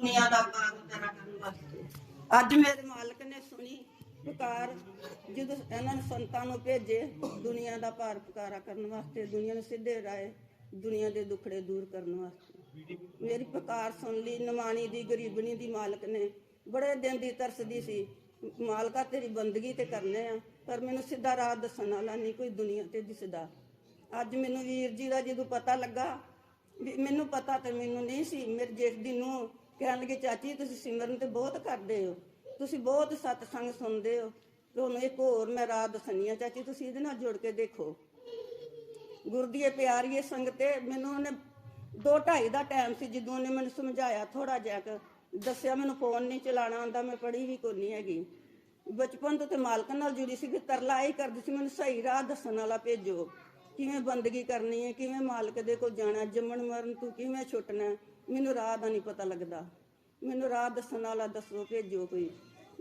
ਦੁਨੀਆ ਦਾ ਭਾਗ ਤੇਰਾ ਕਰਨ ਵਾਸਤੇ ਅੱਜ ਮੇਰੇ ਮਾਲਕ ਨੇ ਸੁਣੀ ਪੁਕਾਰ, ਜਦੋਂ ਇਹਨਾਂ ਨੇ ਸੰਤਾਂ ਨੂੰ ਭੇਜੇ, ਦੁਨੀਆ ਦਾ ਭਾਰ ਪੁਕਾਰਾ ਕਰਨ ਵਾਸਤੇ, ਦੁਨੀਆ ਨੂੰ ਸਿੱਧੇ ਰਾਏ ਦੁਨੀਆ ਦੇ ਦੁੱਖੜੇ ਦੂਰ ਕਰਨ ਵਾਸਤੇ। ਮੇਰੀ ਪੁਕਾਰ ਸੁਣ ਲਈ, ਨਿਮਾਣੀ ਦੀ, ਗਰੀਬਣੀ ਦੀ ਮਾਲਕ ਨੇ। ਬੜੇ ਦਿਨ ਦੀ ਤਰਸਦੀ ਸੀ, ਮਾਲਕਾ ਤੇਰੀ ਬੰਦਗੀ ਤੇ ਕਰਨੇ ਆ, ਪਰ ਮੈਨੂੰ ਸਿੱਧਾ ਰਾਹ ਦੱਸਣ ਵਾਲਾ ਨਹੀਂ, ਕੋਈ ਦੁਨੀਆ ਤੇ ਦਿਸਦਾ। ਅੱਜ ਮੈਨੂੰ ਵੀਰ ਜੀ ਦਾ ਜਦੋਂ ਪਤਾ ਲੱਗਾ, ਵੀ ਮੈਨੂੰ ਪਤਾ ਤੇ ਮੈਨੂੰ ਨਹੀਂ ਸੀ, ਮੇਰੇ ਜੇਠ ਦੀ ਨੂੰ ਕਹਿਣ ਲੱਗੇ, ਚਾਚੀ ਤੁਸੀਂ ਸਿਮਰਨ ਤੇ ਬਹੁਤ ਕਰਦੇ ਹੋ। ਤੁਸੀਂ ਬਹੁਤ ਸਤਸੰਗ ਸੁਣਦੇ ਹੋ। ਤੁਹਾਨੂੰ ਇੱਕ ਹੋਰ ਮੈਂ ਰਾਹ ਦੱਸਣੀ ਆ, ਚਾਚੀ ਤੁਸੀਂ ਇਹਦੇ ਨਾਲ ਜੁੜ ਕੇ ਦੇਖੋ। ਗੁਰਦੀਏ ਪਿਆਰੀਏ ਸੰਗਤੇ ਮੈਨੂੰ ਉਹਨੇ ਦੋ ਦਾ ਟਾਈਮ ਸੀ, ਜਦੋਂ ਉਹਨੇ ਮੈਨੂੰ ਸਮਝਾਇਆ ਥੋੜਾ ਜਿਹਾ ਦੱਸਿਆ ਮੈਨੂੰ ਫੋਨ ਨਹੀਂ ਚਲਾਉਣਾ ਆਉਂਦਾ, ਮੈਂ ਪੜ੍ਹੀ ਵੀ ਕੋਈ ਨਹੀਂ ਹੈਗੀ। ਬਚਪਨ ਤੋਂ ਤੇ ਮਾਲਕ ਨਾਲ ਜੁੜੀ ਸੀ ਕਿ ਤਰਲਾ ਹੀ ਕਰਦੀ ਸੀ, ਮੈਨੂੰ ਸਹੀ ਰਾਹ ਦੱਸਣ ਵਾਲਾ ਭੇਜੋ। ਕਿਵੇਂ ਬੰਦਗੀ ਕਰਨੀ ਹੈ, ਕਿਵੇਂ ਮਾਲਕ ਦੇ ਕੋਲ ਜਾਣਾ, ਜੰਮਣ ਮਰਨ ਤੂੰ ਕਿਵੇਂ ਛੁੱਟਣਾ ਮੈਨੂੰ ਰਾਹ ਦਾ ਨਹੀਂ ਪਤਾ ਲੱਗਦਾ। ਮੈਨੂੰ ਰਾਹ ਦੱਸਣ ਵਾਲਾ ਦੱਸੋ ਭੇਜੋ ਕੋਈ।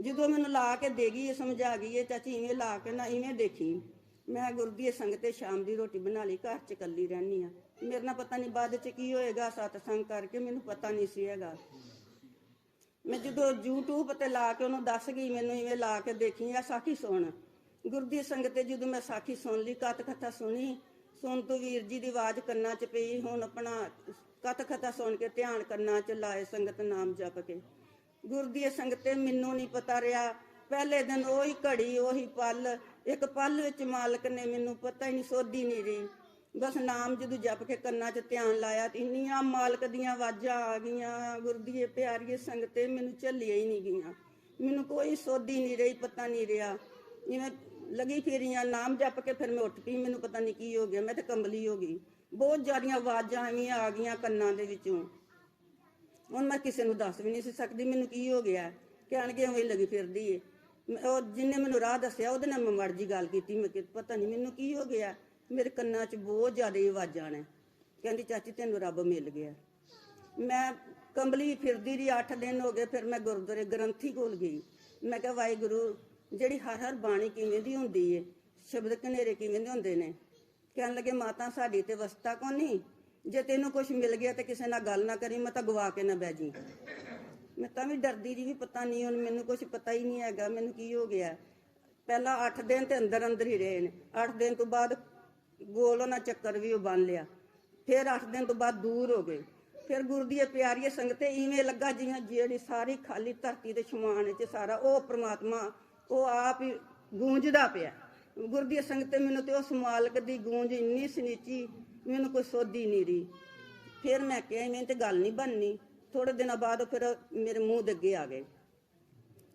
ਜਦੋਂ ਮੈਨੂੰ ਲਾ ਕੇ ਦੇ ਗਈ, ਇਹ ਸਮਝਾ ਗਈ, ਇਹ ਚਾਚੀ ਇਵੇਂ ਲਾ ਕੇ ਨਾ ਇਵੇਂ ਦੇਖੀ। ਮੈਂ ਗੁਰਦੀਏ ਸੰਗਤੇ ਸ਼ਾਮ ਦੀ ਰੋਟੀ ਬਣਾ ਲਈ, ਘਰ ਚ ਇਕੱਲੀ ਰਹਿਣੀ ਆ ਮੇਰੇ ਨਾਲ ਪਤਾ ਨਹੀਂ ਬਾਅਦ ਚ ਕੀ ਹੋਏਗਾ, ਸਤਸੰਗ ਕਰਕੇ ਮੈਨੂੰ ਪਤਾ ਨਹੀਂ ਸੀ ਹੈਗਾ। ਮੈਂ ਜਦੋਂ YouTube ਤੇ ਲਾ ਕੇ ਉਹਨੂੰ ਦੱਸ ਗਈ, ਮੈਨੂੰ ਇਵੇਂ ਲਾ ਕੇ ਦੇਖੀ, ਆ ਸਾਖੀ ਸੁਣ। ਗੁਰਦੀ ਸੰਗਤੇ ਜਦੋਂ ਮੈਂ ਸਾਖੀ ਸੁਣ ਲਈ ਕਥ ਕਥਾ ਸੁਣੀ ਸੁਣ ਵੀਰ ਜੀ ਦੀ ਆਵਾਜ਼ ਕੰਨਾਂ 'ਚ ਪਈ, ਹੁਣ ਆਪਣਾ ਕਥ ਸੁਣ ਕੇ ਧਿਆਨ ਕੰਨਾਂ 'ਚ ਲਾਏ ਸੰਗਤ ਨਾਮ ਜਪ ਕੇ। ਗੁਰਦੀ ਸੰਗਤੇ ਮੈਨੂੰ ਨਹੀਂ ਪਤਾ ਰਿਹਾ, ਪਹਿਲੇ ਦਿਨ ਉਹੀ ਘੜੀ, ਉਹੀ ਪਲ, ਇੱਕ ਪਲ ਵਿੱਚ ਮਾਲਕ ਨੇ ਮੈਨੂੰ ਪਤਾ ਹੀ ਨਹੀਂ, ਸੋਧੀ ਨਹੀਂ ਰਹੀ। ਬਸ ਨਾਮ ਜਦੋਂ ਜਪ ਕੇ ਕੰਨਾਂ 'ਚ ਧਿਆਨ ਲਾਇਆ ਤੇ ਇੰਨੀਆਂ ਮਾਲਕ ਦੀਆਂ ਆਵਾਜ਼ਾਂ ਆ ਗਈਆਂ ਗੁਰਦੀਏ ਪਿਆਰੀਏ ਸੰਗਤੇ ਮੈਨੂੰ ਝੱਲੀਆਂ ਹੀ ਨਹੀਂ ਗਈਆਂ। ਮੈਨੂੰ ਕੋਈ ਸੋਧੀ ਨਹੀਂ ਰਹੀ, ਪਤਾ ਨਹੀਂ ਰਿਹਾ। ਜਿਵੇਂ ਲੱਗੀ ਫਿਰੀਆਂ ਨਾਮ ਜਪ ਕੇ ਫਿਰ ਮੈਂ ਉੱਠ ਪਈ, ਮੈਨੂੰ ਪਤਾ ਨਹੀਂ ਕੀ ਹੋ ਗਿਆ, ਮੈਂ ਤੇ ਕੰਬਲੀ ਹੋ ਗਈ। ਬਹੁਤ ਜ਼ਿਆਦੀਆਂ ਆਵਾਜ਼ਾਂ ਐਵੇਂ ਆ ਗਈਆਂ ਕੰਨਾਂ ਦੇ ਵਿੱਚੋਂ। ਹੁਣ ਮੈਂ ਕਿਸੇ ਨੂੰ ਦੱਸ ਵੀ ਨਹੀਂ ਸੀ ਸਕਦੀ, ਮੈਨੂੰ ਕੀ ਹੋ ਗਿਆ? ਕਹਿਣਗੇ ਉਵੇਂ ਲੱਗੀ ਫਿਰਦੀ ਏ। ਉਹ ਜਿੰਨੇ ਮੈਨੂੰ ਰਾਹ ਦੱਸਿਆ, ਉਹਦੇ ਨਾਲ ਮੈਂ ਮੜ ਗੱਲ ਕੀਤੀ, ਮੈਂ ਕਿ ਪਤਾ ਨਹੀਂ ਮੈਨੂੰ ਕੀ ਹੋ ਗਿਆ? ਮੇਰੇ ਕੰਨਾਂ 'ਚ ਬਹੁਤ ਜ਼ਿਆਦਾ ਆਵਾਜ਼ਾਂ ਨੇ। ਕਹਿੰਦੀ, ਚਾਚੀ, ਤੈਨੂੰ ਰੱਬ ਮਿਲ ਗਿਆ। ਮੈਂ ਕੰਬਲੀ ਫਿਰਦੀ ਰਹੀ 8 ਦਿਨ ਹੋ ਗਏ, ਫਿਰ ਮੈਂ ਗੁਰਦੁਆਰੇ ਗ੍ਰੰਥੀ ਕੋਲ ਗਈ। ਮੈਂ ਕਿਹਾ, ਵਾਹਿਗੁਰੂ ਜਿਹੜੀ ਹਰ ਹਰ ਬਾਣੀ ਕਿਵੇਂ ਦੀ ਹੁੰਦੀ ਏ, ਸ਼ਬਦ ਕਨੇਰੇ ਕਿਵੇਂ ਦੇ ਹੁੰਦੇ ਨੇ। ਕਹਿਣ ਲੱਗੇ, ਮਾਤਾ ਸਾਡੀ ਤੇ ਵਸਤਾ ਕੋ ਨਹੀਂ ਜੇ ਤੈਨੂੰ ਕੁਝ ਮਿਲ ਗਿਆ ਤੇ ਕਿਸੇ ਨਾਲ ਗੱਲ ਨਾ ਕਰੀ, ਮੈਂ ਤਾਂ ਗਵਾ ਕੇ ਨਾ ਬਹਿ ਜੀ ਮੈਂ ਤਾਂ ਵੀ ਡਰਦੀ ਜੀ ਵੀ ਪਤਾ ਨਹੀਂ ਹੁਣ ਮੈਨੂੰ ਕੁਝ ਪਤਾ ਹੀ ਨਹੀਂ ਹੈਗਾ, ਮੈਨੂੰ ਕੀ ਹੋ ਗਿਆ। ਪਹਿਲਾਂ 8 ਦਿਨ ਤੇ ਅੰਦਰ ਅੰਦਰ ਹੀ ਰਹੇ ਨੇ। 8 ਦਿਨ ਤੋਂ ਬਾਅਦ ਗੋਲ ਉਹਨਾਂ ਚੱਕਰ ਵੀ ਉਹ ਬੰਨ ਲਿਆ। ਫਿਰ 8 ਦਿਨ ਤੋਂ ਬਾਅਦ ਦੂਰ ਹੋ ਗਏ। ਫਿਰ ਗੁਰੂ ਦੀ ਇਹ ਪਿਆਰੀ ਸੰਗਤੇ ਇਵੇਂ ਲੱਗਾ ਜਿਵੇਂ ਜਿਹੜੀ ਸਾਰੀ ਖਾਲੀ ਧਰਤੀ ਦੇ ਸ਼ਮਾਨ ਚ ਸਾਰਾ ਉਹ ਪ੍ਰਮਾਤਮਾ ਉਹ ਆਪ ਹੀ ਗੂੰਜਦਾ ਪਿਆ। ਗੁਰੂ ਦੀ ਸੰਗਤੇ ਮੈਨੂੰ ਤੇ ਉਸ ਮਾਲਕ ਦੀ ਗੂੰਜ ਇੰਨੀ ਸੁਨੀਚੀ, ਮੈਨੂੰ ਕੋਈ ਸੋਧੀ ਨਹੀਂ ਰਹੀ। ਫਿਰ ਮੈਂ ਕਿਹਾ, ਇਵੇਂ ਤੇ ਗੱਲ ਨਹੀਂ ਬਣਨੀ। ਥੋੜੇ ਦਿਨਾਂ ਬਾਅਦ ਫਿਰ ਮੇਰੇ ਮੂੰਹ ਦੇ ਅੱਗੇ ਆ ਗਏ।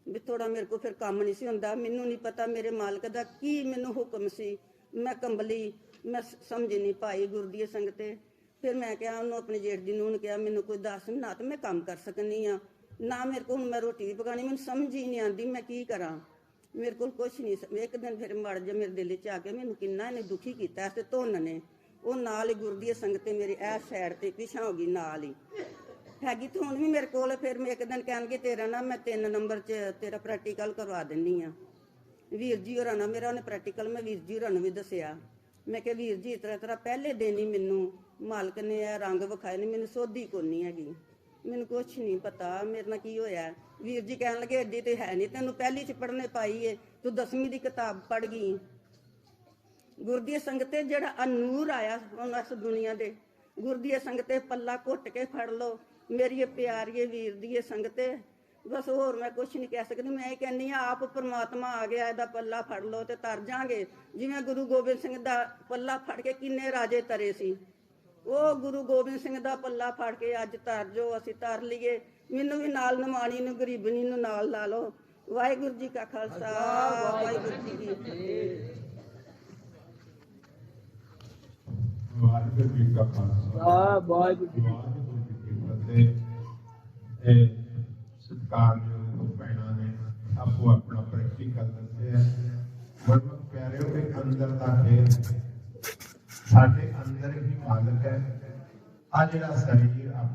ਵੀ ਥੋੜਾ ਮੇਰੇ ਕੋ ਫਿਰ ਕੰਮ ਨਹੀਂ ਸੀ ਹੁੰਦਾ। ਮੈਨੂੰ ਨਹੀਂ ਪਤਾ ਮੇਰੇ ਮਾਲਕ ਦਾ ਕੀ ਮੈਨੂੰ ਹੁਕਮ ਸੀ। ਮੈਂ ਕੰਬਲੀ, ਮੈਂ ਸਮਝ ਨਹੀਂ ਪਾਈ ਗੁਰਦੀਏ ਸੰਗਤੇ। ਫਿਰ ਮੈਂ ਕਿਹਾ, ਉਹਨੂੰ ਆਪਣੇ ਜੇਠ ਦੀ ਨੂੰ ਕਿਹਾ, ਮੈਨੂੰ ਕੋਈ ਦੱਸ, ਨਾ ਤੇ ਮੈਂ ਕੰਮ ਕਰ ਸਕਨੀ ਆ। ਨਾ ਮੇਰੇ ਕੋਲ ਹੁਣ ਮੈਂ ਰੋਟੀ ਵੀ ਪਕਾਣੀ ਮੈਨੂੰ ਸਮਝ ਹੀ ਨਹੀਂ ਆਉਂਦੀ, ਮੈਂ ਕੀ ਕਰਾਂ? ਮੇਰੇ ਕੋਲ ਕੁਝ ਨਹੀਂ ਸ- ਇੱਕ ਦਿਨ ਫਿਰ ਮੜ ਜਾ ਮੇਰੇ ਦਿਲ 'ਚ ਆ ਕੇ ਮੈਨੂੰ ਕਿੰਨਾ ਇਹਨੇ ਦੁਖੀ ਕੀਤਾ ਤੇ ਧੁੰਨ ਨੇ। ਉਹ ਨਾਲ ਹੀ ਗੁਰਦੀਏ ਸੰਗਤੇ ਮੇਰੇ ਐ ਸਾਈਡ ਤੇ ਪਿਛਾਂ ਹੋ ਗਈ ਨਾਲ ਹੀ। ਹੈਗੀ ਤੇ ਹੁਣ ਵੀ ਮੇਰੇ ਕੋਲ, ਫਿਰ ਮੈਂ ਇੱਕ ਦਿਨ ਕਹਿਣਗੇ ਤੇਰਾ ਨਾ ਮੈਂ ਤਿੰਨ ਨੰਬਰ 'ਚ ਤੇਰਾ ਪ੍ਰੈਕਟੀਕਲ ਕਰਵਾ ਦਿੰਨੀ ਆ। ਵੀਰ ਜੀ ਹੋਰਾਂ ਨਾਲ ਮੇਰਾ ਉਹਨੇ ਪ੍ਰੈਕਟੀਕਲ ਮੈਂ ਵੀਰ ਜੀ ਹੋਰਾਂ ਨੂੰ ਵੀ ਦੱਸਿਆ। ਮੈਂ ਕਿਹਾ, ਵੀਰ ਜੀ, ਇਸ ਤਰ੍ਹਾਂ ਤਰ੍ਹਾਂ ਪਹਿਲੇ ਦਿਨ ਹੀ ਮੈਨੂੰ ਮਾਲਕ ਨੇ ਇਹ ਰੰਗ ਵਿਖਾਏ ਨੇ, ਮੈਨੂੰ ਸੋਧੀ ਕੋਈ ਹੈਗੀ। ਮੈਨੂੰ ਕੁਝ ਨਹੀਂ ਪਤਾ, ਮੇਰੇ ਨਾਲ ਕੀ ਹੋਇਆ। ਵੀਰ ਜੀ ਕਹਿਣ ਲੱਗੇ ਏਡੀ ਤੇ ਹੈ ਨਹੀਂ, ਤੈਨੂੰ ਪਹਿਲੀ ਚ ਪੜਨੇ ਪਾਈ ਏ, ਤੂੰ ਦਸਵੀਂ ਦੀ ਕਿਤਾਬ ਪੜ ਗਈ। ਗੁਰਦੀਏ ਸੰਗਤੇ ਜਿਹੜਾ ਅਨੂਰ ਆਇਆ ਹੁਣ ਇਸ ਦੁਨੀਆ ਦੇ ਗੁਰਦੀਏ ਸੰਗਤੇ ਪੱਲਾ ਘੁੱਟ ਕੇ ਫੜ ਲੋ ਮੇਰੀ ਇਹ ਪਿਆਰੀਏ ਵੀਰ ਦੀ ਇਹ ਸੰਗਤੇ ਬਸ ਹੋਰ ਮੈਂ ਕੁਝ ਨਹੀਂ ਕਹਿ ਸਕਦੀ, ਮੈਂ ਇਹ ਕਹਿੰਨੀ ਆ ਆਪ ਪ੍ਰਮਾਤਮਾ ਆ ਗਿਆ, ਇਹਦਾ ਪੱਲਾ ਫੜ ਲੋ ਤੇ ਤਰ ਜਾਾਂਗੇ। ਜਿਵੇਂ ਗੁਰੂ ਗੋਬਿੰਦ ਸਿੰਘ ਦਾ ਪੱਲਾ ਫੜ ਕੇ ਕਿੰਨੇ ਰਾਜੇ ਤਰੇ ਸੀ। ਉਹ ਗੁਰੂ ਗੋਬਿੰਦ ਸਿੰਘ ਦਾ ਪੱਲਾ ਫੜ ਕੇ ਅੱਜ ਤਰ ਜੋ, ਅਸੀਂ ਤਰ ਲਈਏ। ਮੈਨੂੰ ਵੀ ਨਾਲ ਨਿਮਾਣੀ ਨੂੰ, ਗਰੀਬਣੀ ਨੂੰ ਨਾਲ ਲਾ ਲਓ। ਵਾਹਿਗੁਰੂ ਜੀ ਕਾ ਖਾਲਸਾ, ਵਾਹਿਗੁਰੂ ਜੀ ਕੀ ਫਤਿਹ। ਵਾਹਿਗੁਰੂ ਜੀ ਕਾ ਖਾਲਸਾ ਵਾਹਿਗੁਰੂ ਜੀ ਕੀ ਫਤਿਹ ਇਹ ਸਤਿਕਾਰਯੋਗ ਭੈਣਾਂ ਨੇ ਆਪੋ ਆਪਣਾ ਪ੍ਰੈਕਟੀਕਲ ਦੱਸਿਆ ਗੁਰਮੁਖ ਪਿਆਰਿਓ ਦੇ ਅੰਦਰ ਦਾ ਖੇਲ ਸਾਡੇ ਅੰਦਰ ਹੀ ਮਾਲਕ ਹੈ। ਆ ਜਿਹੜਾ ਸਰੀਰ